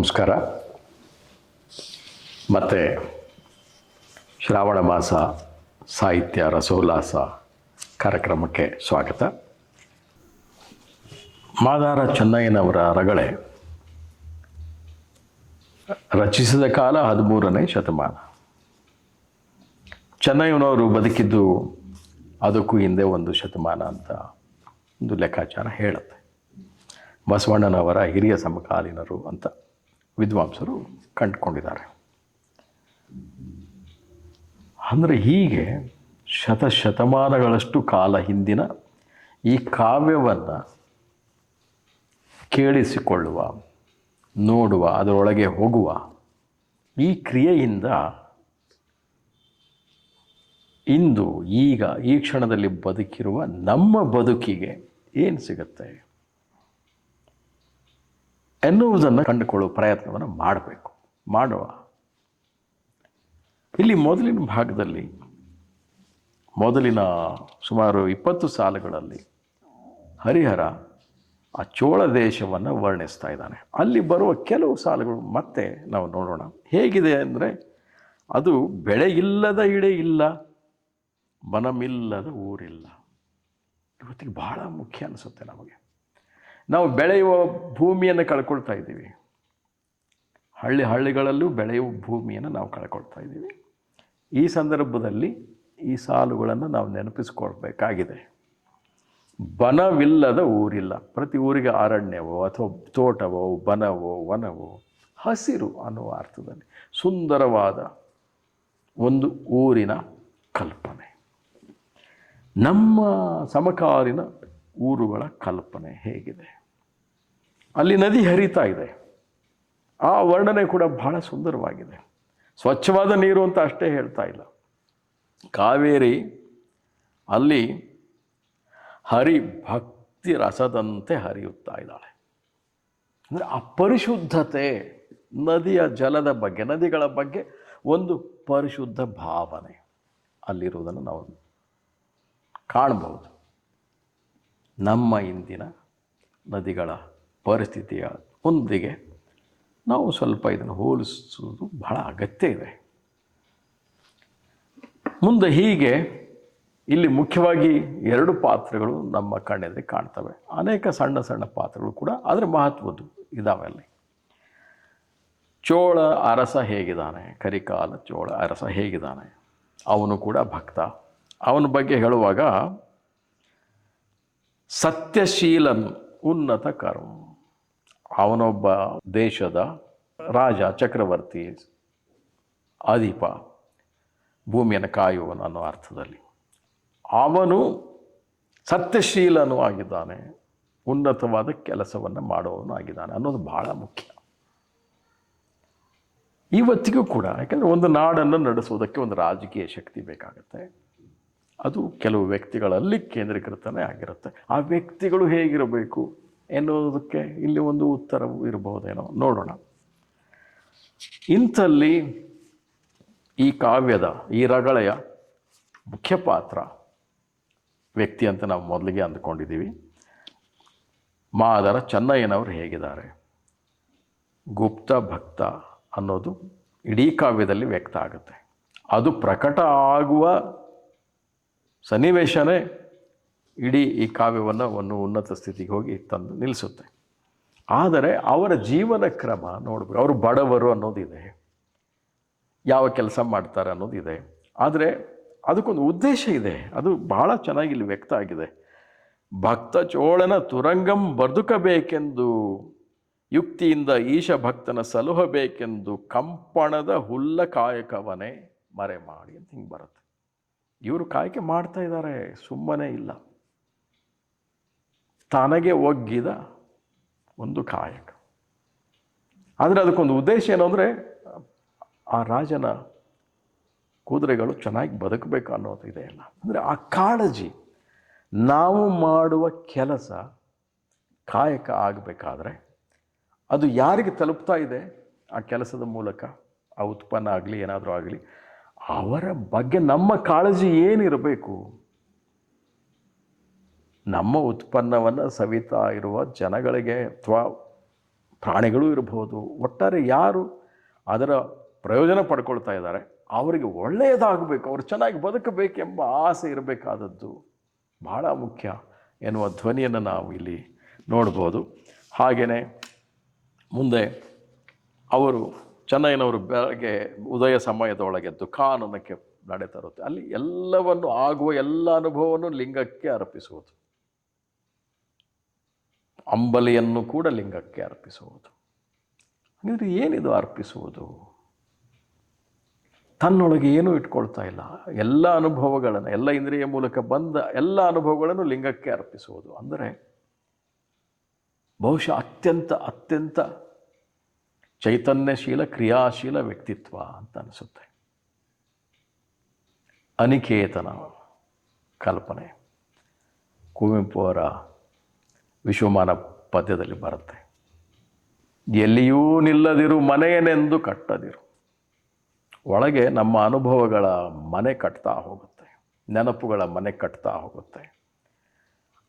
ನಮಸ್ಕಾರ. ಮತ್ತು ಶ್ರಾವಣ ಮಾಸ, ಸಾಹಿತ್ಯ, ರಸೋಲ್ಲಾಸ ಕಾರ್ಯಕ್ರಮಕ್ಕೆ ಸ್ವಾಗತ. ಮಾದಾರ ಚೆನ್ನಯ್ಯನವರ ರಗಳೆ ರಚಿಸಿದ ಕಾಲ ಹದಿಮೂರನೇ ಶತಮಾನ. ಚೆನ್ನಯ್ಯನವರು ಬದುಕಿದ್ದು ಅದಕ್ಕೂ ಹಿಂದೆ ಒಂದು ಶತಮಾನ ಅಂತ ಒಂದು ಲೆಕ್ಕಾಚಾರ ಹೇಳುತ್ತೆ. ಬಸವಣ್ಣನವರ ಹಿರಿಯ ಸಮಕಾಲೀನರು ಅಂತ. ವಿದ್ವಾಂಸರು ಕಂಡುಕೊಂಡಿದ್ದಾರೆ. ಅಂದರೆ ಹೀಗೆ ಶತಶತಮಾನಗಳಷ್ಟು ಕಾಲ ಹಿಂದಿನ ಈ ಕಾವ್ಯವನ್ನು ಕೇಳಿಸಿಕೊಳ್ಳುವ, ನೋಡುವ, ಅದರೊಳಗೆ ಹೋಗುವ ಈ ಕ್ರಿಯೆಯಿಂದ ಇಂದು ಈಗ ಈ ಕ್ಷಣದಲ್ಲಿ ಬದುಕಿರುವ ನಮ್ಮ ಬದುಕಿಗೆ ಏನು ಸಿಗುತ್ತೆ? ಎನ್ನುವುದನ್ನು ಕಂಡುಕೊಳ್ಳುವ ಪ್ರಯತ್ನವನ್ನು ಮಾಡಬೇಕು. ಮಾಡುವ. ಇಲ್ಲಿ ಮೊದಲಿನ ಭಾಗದಲ್ಲಿ, ಮೊದಲಿನ ಸುಮಾರು ಇಪ್ಪತ್ತು ಸಾಲುಗಳಲ್ಲಿ ಹರಿಹರ ಆ ಚೋಳ ದೇಶವನ್ನು ವರ್ಣಿಸ್ತಾ ಇದ್ದಾನೆ. ಅಲ್ಲಿ ಬರುವ ಕೆಲವು ಸಾಲುಗಳು ಮತ್ತೆ ನಾವು ನೋಡೋಣ. ಹೇಗಿದೆ ಅಂದರೆ, ಅದು ಬೆಳೆ ಇಲ್ಲದ ಇಡೆ ಇಲ್ಲ, ಬನಮಿಲ್ಲದ ಊರಿಲ್ಲ. ಇವತ್ತಿಗೆ ಬಹಳ ಮುಖ್ಯ ಅನಿಸುತ್ತೆ ನಮಗೆ. ನಾವು ಬೆಳೆಯುವ ಭೂಮಿಯನ್ನು ಕಳ್ಕೊಳ್ತಾ ಇದ್ದೀವಿ. ಹಳ್ಳಿ ಹಳ್ಳಿಗಳಲ್ಲೂ ಬೆಳೆಯುವ ಭೂಮಿಯನ್ನು ನಾವು ಕಳ್ಕೊಳ್ತಾ ಇದ್ದೀವಿ. ಈ ಸಂದರ್ಭದಲ್ಲಿ ಈ ಸಾಲುಗಳನ್ನು ನಾವು ನೆನಪಿಸ್ಕೊಳ್ಬೇಕಾಗಿದೆ. ಬನವಿಲ್ಲದ ಊರಿಲ್ಲ. ಪ್ರತಿ ಊರಿಗೆ ಅರಣ್ಯವೋ ಅಥವಾ ತೋಟವೋ ಬನವೋ ವನವೋ ಹಸಿರು ಅನ್ನುವ ಅರ್ಥದಲ್ಲಿ ಸುಂದರವಾದ ಒಂದು ಊರಿನ ಕಲ್ಪನೆ. ನಮ್ಮ ಸಮಕಾಲೀನ ಊರುಗಳ ಕಲ್ಪನೆ ಹೇಗಿದೆ? ಅಲ್ಲಿ ನದಿ ಹರಿತಾ ಇದೆ. ಆ ವರ್ಣನೆ ಕೂಡ ಬಹಳ ಸುಂದರವಾಗಿದೆ. ಸ್ವಚ್ಛವಾದ ನೀರು ಅಂತ ಅಷ್ಟೇ ಹೇಳ್ತಾ ಇಲ್ಲ. ಕಾವೇರಿ ಅಲ್ಲಿ ಹರಿ ಭಕ್ತಿ ರಸದಂತೆ ಹರಿಯುತ್ತಾ ಇದ್ದಾಳೆ. ಅಂದರೆ ಅಪರಿಶುದ್ಧತೆ ನದಿಯ ಜಲದ ಬಗ್ಗೆ, ನದಿಗಳ ಬಗ್ಗೆ ಒಂದು ಪರಿಶುದ್ಧ ಭಾವನೆ ಅಲ್ಲಿರುವುದನ್ನು ನಾವು ಕಾಣಬಹುದು. ನಮ್ಮ ಇಂದಿನ ನದಿಗಳ ಪರಿಸ್ಥಿತಿಯ ಒಂದಿಗೆ ನಾವು ಸ್ವಲ್ಪ ಇದನ್ನು ಹೋಲಿಸುವುದು ಬಹಳ ಅಗತ್ಯ ಇದೆ. ಮುಂದೆ ಹೀಗೆ ಇಲ್ಲಿ ಮುಖ್ಯವಾಗಿ ಎರಡು ಪಾತ್ರಗಳು ನಮ್ಮ ಕಣ್ಣಲ್ಲಿ ಕಾಣ್ತವೆ. ಅನೇಕ ಸಣ್ಣ ಸಣ್ಣ ಪಾತ್ರಗಳು ಕೂಡ ಅದರ ಮಹತ್ವದ್ದು ಇದಾವೆ ಅಲ್ಲಿ. ಚೋಳ ಅರಸ ಹೇಗಿದ್ದಾನೆ? ಕರಿಕಾಲ ಚೋಳ ಅರಸ ಹೇಗಿದ್ದಾನೆ? ಅವನು ಕೂಡ ಭಕ್ತ. ಅವನ ಬಗ್ಗೆ ಹೇಳುವಾಗ ಸತ್ಯಶೀಲನ್ ಉನ್ನತ ಕರ್ಮ ಅವನೊಬ್ಬ ದೇಶದ ರಾಜ, ಚಕ್ರವರ್ತಿ, ಅಧಿಪ, ಭೂಮಿಯನ್ನು ಕಾಯುವನು ಅನ್ನೋ ಅರ್ಥದಲ್ಲಿ. ಅವನು ಸತ್ಯಶೀಲನೂ ಆಗಿದ್ದಾನೆ, ಉನ್ನತವಾದ ಕೆಲಸವನ್ನು ಮಾಡುವವನು ಆಗಿದ್ದಾನೆ ಅನ್ನೋದು ಬಹಳ ಮುಖ್ಯ. ಇವತ್ತಿಗೂ ಕೂಡ, ಯಾಕಂದರೆ ಒಂದು ನಾಡನ್ನು ನಡೆಸುವುದಕ್ಕೆ ಒಂದು ರಾಜಕೀಯ ಶಕ್ತಿ ಬೇಕಾಗುತ್ತೆ. ಅದು ಕೆಲವು ವ್ಯಕ್ತಿಗಳಲ್ಲಿ ಕೇಂದ್ರೀಕೃತನೇ ಆಗಿರುತ್ತೆ. ಆ ವ್ಯಕ್ತಿಗಳು ಹೇಗಿರಬೇಕು? ಎನ್ನುವುದಕ್ಕೆ ಇಲ್ಲಿ ಒಂದು ಉತ್ತರವು ಇರಬಹುದೇನೋ. ನೋಡೋಣ. ಇಂಥಲ್ಲಿ ಈ ಕಾವ್ಯದ, ಈ ರಗಳೆಯ ಮುಖ್ಯ ಪಾತ್ರ ವ್ಯಕ್ತಿ ಅಂತ ನಾವು ಮೊದಲಿಗೆ ಅಂದ್ಕೊಂಡಿದ್ದೀವಿ. ಮಾದರ ಚೆನ್ನಯ್ಯನವರು ಹೇಗಿದ್ದಾರೆ? ಗುಪ್ತ ಭಕ್ತ ಅನ್ನೋದು ಇಡೀ ಕಾವ್ಯದಲ್ಲಿ ವ್ಯಕ್ತ ಆಗುತ್ತೆ. ಅದು ಪ್ರಕಟ ಆಗುವ ಸನ್ನಿವೇಶನೇ ಇಡೀ ಈ ಕಾವ್ಯವನ್ನು ಒಂದು ಉನ್ನತ ಸ್ಥಿತಿಗೆ ಹೋಗಿ ತಂದು ನಿಲ್ಲಿಸುತ್ತೆ. ಆದರೆ ಅವರ ಜೀವನ ಕ್ರಮ ನೋಡಬೇಕು. ಅವರು ಬಡವರು ಅನ್ನೋದಿದೆ. ಯಾವ ಕೆಲಸ ಮಾಡ್ತಾರೆ ಅನ್ನೋದಿದೆ. ಆದರೆ ಅದಕ್ಕೊಂದು ಉದ್ದೇಶ ಇದೆ. ಅದು ಭಾಳ ಚೆನ್ನಾಗಿ ಇಲ್ಲಿ ವ್ಯಕ್ತ ಆಗಿದೆ. ಭಕ್ತ ಚೋಳನ ತುರಂಗಂ ಬದುಕಬೇಕೆಂದು ಯುಕ್ತಿಯಿಂದ ಈಶ ಭಕ್ತನ ಸಲುಹಬೇಕೆಂದು ಕಂಪಣದ ಹುಲ್ಲ ಕಾಯಕವನೇ ಮರೆ ಮಾಡಿ ಅಂತ ಹಿಂಗೆ ಬರುತ್ತೆ. ಇವರು ಕಾಯಕೆ ಮಾಡ್ತಾ ಇದ್ದಾರೆ. ಸುಮ್ಮನೆ ಇಲ್ಲ. ತನಗೆ ಒಗ್ಗಿದ ಒಂದು ಕಾಯಕ. ಆದರೆ ಅದಕ್ಕೊಂದು ಉದ್ದೇಶ ಏನು ಅಂದರೆ ಆ ರಾಜನ ಕುದುರೆಗಳು ಚೆನ್ನಾಗಿ ಬದುಕಬೇಕು ಅನ್ನೋದು ಇದೆ ಅಲ್ಲ. ಅಂದರೆ ಆ ಕಾಳಜಿ, ನಾವು ಮಾಡುವ ಕೆಲಸ ಕಾಯಕ ಆಗಬೇಕಾದ್ರೆ ಅದು ಯಾರಿಗೆ ತಲುಪ್ತಾ ಇದೆ? ಆ ಕೆಲಸದ ಮೂಲಕ, ಆ ಉತ್ಪನ್ನ ಆಗಲಿ ಏನಾದರೂ ಆಗಲಿ, ಅವರ ಬಗ್ಗೆ ನಮ್ಮ ಕಾಳಜಿ ಏನಿರಬೇಕು? ನಮ್ಮ ಉತ್ಪನ್ನವನ್ನು ಸವಿತಾ ಇರುವ ಜನಗಳಿಗೆ ಅಥವಾ ಪ್ರಾಣಿಗಳು ಇರಬಹುದು. ಒಟ್ಟಾರೆ ಯಾರು ಅದರ ಪ್ರಯೋಜನ ಪಡ್ಕೊಳ್ತಾ ಇದ್ದಾರೆ, ಅವರಿಗೆ ಒಳ್ಳೆಯದಾಗಬೇಕು, ಅವರು ಚೆನ್ನಾಗಿ ಬದುಕಬೇಕೆಂಬ ಆಸೆ ಇರಬೇಕಾದದ್ದು ಬಹಳ ಮುಖ್ಯ ಎನ್ನುವ ಧ್ವನಿಯನ್ನು ನಾವು ಇಲ್ಲಿ ನೋಡ್ಬೋದು. ಹಾಗೆಯೇ ಮುಂದೆ ಅವರು ಚೆನ್ನೈನವರು ಬೆಳಗ್ಗೆ, ಉದಯ ಸಮಯದೊಳಗೆ ದುಃಖಾನನಕ್ಕೆ ನಡೆ ತರುತ್ತೆ. ಅಲ್ಲಿ ಎಲ್ಲವನ್ನು ಆಗುವ ಎಲ್ಲ ಅನುಭವವನ್ನು ಲಿಂಗಕ್ಕೆ ಅರ್ಪಿಸುವುದು. ಅಂಬಲಿಯನ್ನು ಕೂಡ ಲಿಂಗಕ್ಕೆ ಅರ್ಪಿಸುವುದು. ಹಾಗಿದ್ರೆ ಏನಿದು ಅರ್ಪಿಸುವುದು? ತನ್ನೊಳಗೆ ಏನೂ ಇಟ್ಕೊಳ್ತಾ ಇಲ್ಲ. ಎಲ್ಲ ಅನುಭವಗಳನ್ನು, ಎಲ್ಲ ಇಂದ್ರಿಯ ಮೂಲಕ ಬಂದ ಎಲ್ಲ ಅನುಭವಗಳನ್ನು ಲಿಂಗಕ್ಕೆ ಅರ್ಪಿಸುವುದು. ಅಂದರೆ ಬಹುಶಃ ಅತ್ಯಂತ ಅತ್ಯಂತ ಚೈತನ್ಯಶೀಲ, ಕ್ರಿಯಾಶೀಲ ವ್ಯಕ್ತಿತ್ವ ಅಂತ ಅನಿಸುತ್ತೆ. ಅನಿಕೇತನ ಕಲ್ಪನೆ. ಕುವೆಂಪು ಅವರ ವಿಶ್ವಮಾನ ಪದ್ಯದಲ್ಲಿ ಬರುತ್ತೆ. ಎಲ್ಲಿಯೂ ನಿಲ್ಲದಿರು ಮನೆಯನೆಂದು ಕಟ್ಟದಿರು. ಒಳಗೆ ನಮ್ಮ ಅನುಭವಗಳ ಮನೆ ಕಟ್ತಾ ಹೋಗುತ್ತೆ. ನೆನಪುಗಳ ಮನೆ ಕಟ್ತಾ ಹೋಗುತ್ತೆ.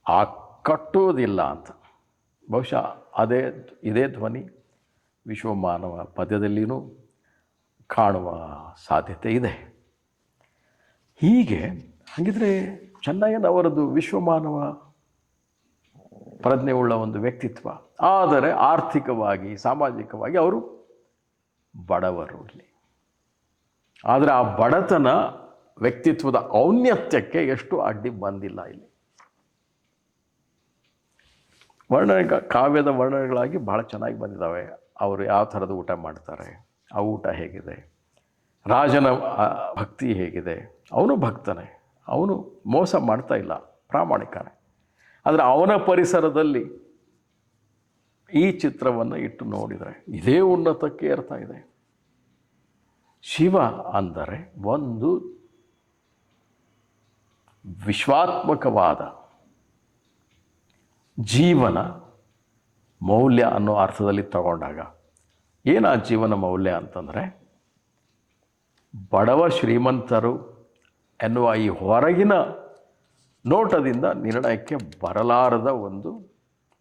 ಆ ಕಟ್ಟುವುದಿಲ್ಲ ಅಂತ. ಬಹುಶಃ ಅದೇ ಇದೇ ಧ್ವನಿ ವಿಶ್ವಮಾನವ ಪದ್ಯದಲ್ಲಿಯೂ ಕಾಣುವ ಸಾಧ್ಯತೆ ಇದೆ. ಹೀಗೆ, ಹಾಗಿದ್ರೆ ಚೆನ್ನಯ್ಯನವರದು ವಿಶ್ವಮಾನವ ಪ್ರಜ್ಞೆ ಉಳ್ಳ ಒಂದು ವ್ಯಕ್ತಿತ್ವ. ಆದರೆ ಆರ್ಥಿಕವಾಗಿ, ಸಾಮಾಜಿಕವಾಗಿ ಅವರು ಬಡವರು ಇಲ್ಲಿ. ಆದರೆ ಆ ಬಡತನ ವ್ಯಕ್ತಿತ್ವದ ಔನ್ನತ್ಯಕ್ಕೆ ಎಷ್ಟು ಅಡ್ಡಿ ಬಂದಿಲ್ಲ ಇಲ್ಲಿ. ವರ್ಣನೆ ಕಾವ್ಯದ ವರ್ಣನೆಗಳಾಗಿ ಭಾಳ ಚೆನ್ನಾಗಿ ಬಂದಿದ್ದಾವೆ. ಅವರು ಯಾವ ಥರದ ಊಟ ಮಾಡ್ತಾರೆ, ಆ ಊಟ ಹೇಗಿದೆ, ರಾಜನ ಭಕ್ತಿ ಹೇಗಿದೆ. ಅವನು ಭಕ್ತನೇ. ಅವನು ಮೋಸ ಮಾಡ್ತಾ ಇಲ್ಲ, ಪ್ರಾಮಾಣಿಕನೇ. ಆದರೆ ಅವನ ಪರಿಸರದಲ್ಲಿ ಈ ಚಿತ್ರವನ್ನು ಇಟ್ಟು ನೋಡಿದರೆ ಇದೇ ಉನ್ನತಕ್ಕೆ ಏರ್ತಾ ಇದೆ. ಶಿವ ಅಂದರೆ ಒಂದು ವಿಶ್ವಾತ್ಮಕವಾದ ಜೀವನ ಮೌಲ್ಯ ಅನ್ನೋ ಅರ್ಥದಲ್ಲಿ ತಗೊಂಡಾಗ ಏನು ಆ ಜೀವನ ಮೌಲ್ಯ ಅಂತಂದರೆ ಬಡವ ಶ್ರೀಮಂತರು ಎನ್ನುವ ಈ ಹೊರಗಿನ ನೋಟದಿಂದ ನಿರ್ಣಯಕ್ಕೆ ಬರಲಾರದ ಒಂದು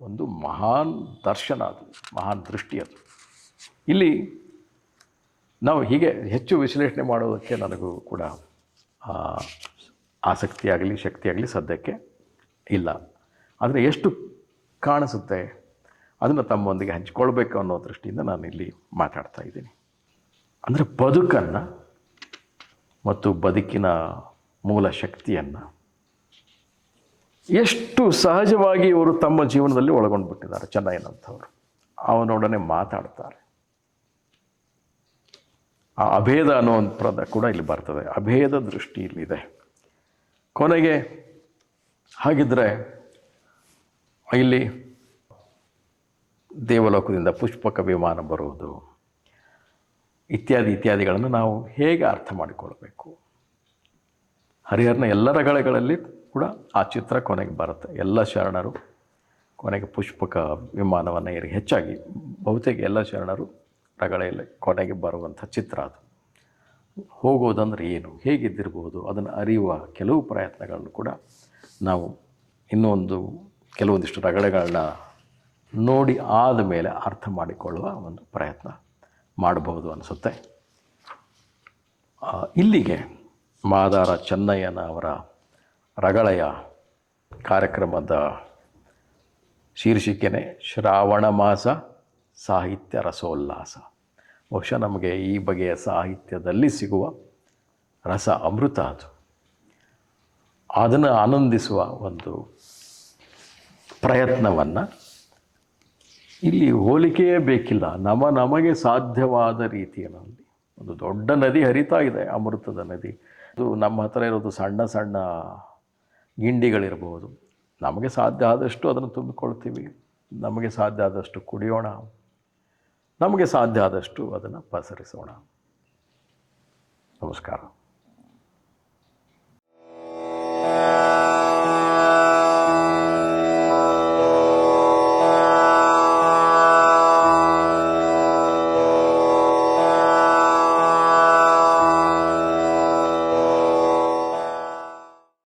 ಒಂದು ಮಹಾನ್ ದರ್ಶನ ಅದು, ಮಹಾನ್ ದೃಷ್ಟಿ ಅದು. ಇಲ್ಲಿ ನಾವು ಹೀಗೆ ಹೆಚ್ಚು ವಿಶ್ಲೇಷಣೆ ಮಾಡೋದಕ್ಕೆ ನನಗೂ ಕೂಡ ಆಸಕ್ತಿಯಾಗಲಿ, ಶಕ್ತಿಯಾಗಲಿ ಸದ್ಯಕ್ಕೆ ಇಲ್ಲ. ಆದರೆ ಎಷ್ಟು ಕಾಣಿಸುತ್ತೆ, ಅದನ್ನು ತಮ್ಮೊಂದಿಗೆ ಹಂಚಿಕೊಳ್ಬೇಕು ಅನ್ನೋ ದೃಷ್ಟಿಯಿಂದ ನಾನು ಇಲ್ಲಿ ಮಾತಾಡ್ತಾ ಇದ್ದೀನಿ. ಅಂದರೆ ಬದುಕನ್ನು ಮತ್ತು ಬದುಕಿನ ಮೂಲ ಶಕ್ತಿಯನ್ನು ಎಷ್ಟು ಸಹಜವಾಗಿ ಇವರು ತಮ್ಮ ಜೀವನದಲ್ಲಿ ಒಳಗೊಂಡು ಬಿಟ್ಟಿದ್ದಾರೆ ಚೆನ್ನೈನಂಥವ್ರು ಅವನೊಡನೆ ಮಾತಾಡ್ತಾರೆ. ಆ ಅಭೇದ ಅನ್ನೋ ಪದ ಕೂಡ ಇಲ್ಲಿ ಬರ್ತದೆ. ಅಭೇದ ದೃಷ್ಟಿ ಇಲ್ಲಿದೆ. ಕೊನೆಗೆ ಹಾಗಿದ್ರೆ ಇಲ್ಲಿ ದೇವಲೋಕದಿಂದ ಪುಷ್ಪಕ ವಿಮಾನ ಬರುವುದು ಇತ್ಯಾದಿ ಇತ್ಯಾದಿಗಳನ್ನು ನಾವು ಹೇಗೆ ಅರ್ಥ ಮಾಡಿಕೊಳ್ಬೇಕು? ಹರಿಹರನ ಎಲ್ಲ ರಗಳೆಗಳಲ್ಲಿ ಕೂಡ ಆ ಚಿತ್ರ ಕೊನೆಗೆ ಬರುತ್ತೆ. ಎಲ್ಲ ಶರಣರು ಕೊನೆಗೆ ಪುಷ್ಪಕ ವಿಮಾನವನ್ನು ಏರಿ ಹೆಚ್ಚಾಗಿ ಬಹುತೇಕ ಎಲ್ಲ ಶರಣರು ರಗಳೆಯಲ್ಲಿ ಕೊನೆಗೆ ಬರುವಂಥ ಚಿತ್ರ ಅದು. ಹೋಗೋದಂದ್ರೆ ಏನು? ಹೇಗಿದ್ದಿರ್ಬೋದು? ಅದನ್ನು ಅರಿಯುವ ಕೆಲವು ಪ್ರಯತ್ನಗಳನ್ನು ಕೂಡ ನಾವು ಇನ್ನೊಂದು ಕೆಲವೊಂದಿಷ್ಟು ರಗಳೆಗಳನ್ನ ನೋಡಿ ಆದ ಮೇಲೆ ಅರ್ಥ ಮಾಡಿಕೊಳ್ಳುವ ಒಂದು ಪ್ರಯತ್ನ ಮಾಡಬಹುದು ಅನಿಸುತ್ತೆ. ಇಲ್ಲಿಗೆ ಮಾದಾರ ಚೆನ್ನಯ್ಯನ ಅವರ ರಗಳೆಯ ಕಾರ್ಯಕ್ರಮದ ಶೀರ್ಷಿಕೆನೆ ಶ್ರಾವಣ ಮಾಸ ಸಾಹಿತ್ಯ ರಸೋಲ್ಲಾಸ. ಬಹುಶಃ ನಮಗೆ ಈ ಬಗೆಯ ಸಾಹಿತ್ಯದಲ್ಲಿ ಸಿಗುವ ರಸ ಅಮೃತ ಅದು. ಅದನ್ನು ಆನಂದಿಸುವ ಒಂದು ಪ್ರಯತ್ನವನ್ನು ಇಲ್ಲಿ ಹೋಲಿಕೆಯೇ ಬೇಕಿಲ್ಲ. ನಮ ನಮಗೆ ಸಾಧ್ಯವಾದ ರೀತಿಯಲ್ಲಿ ಒಂದು ದೊಡ್ಡ ನದಿ ಹರಿತಾ ಇದೆ, ಅಮೃತದ ನದಿ. ಅದು ನಮ್ಮ ಹತ್ರ ಇರೋದು ಸಣ್ಣ ಸಣ್ಣ ಗಿಂಡಿಗಳಿರ್ಬೋದು. ನಮಗೆ ಸಾಧ್ಯ ಆದಷ್ಟು ಅದನ್ನು ತುಂಬಿಕೊಳ್ತೀವಿ. ನಮಗೆ ಸಾಧ್ಯ ಆದಷ್ಟು ಕುಡಿಯೋಣ. ನಮಗೆ ಸಾಧ್ಯ ಆದಷ್ಟು ಅದನ್ನು ಪಸರಿಸೋಣ. ನಮಸ್ಕಾರ.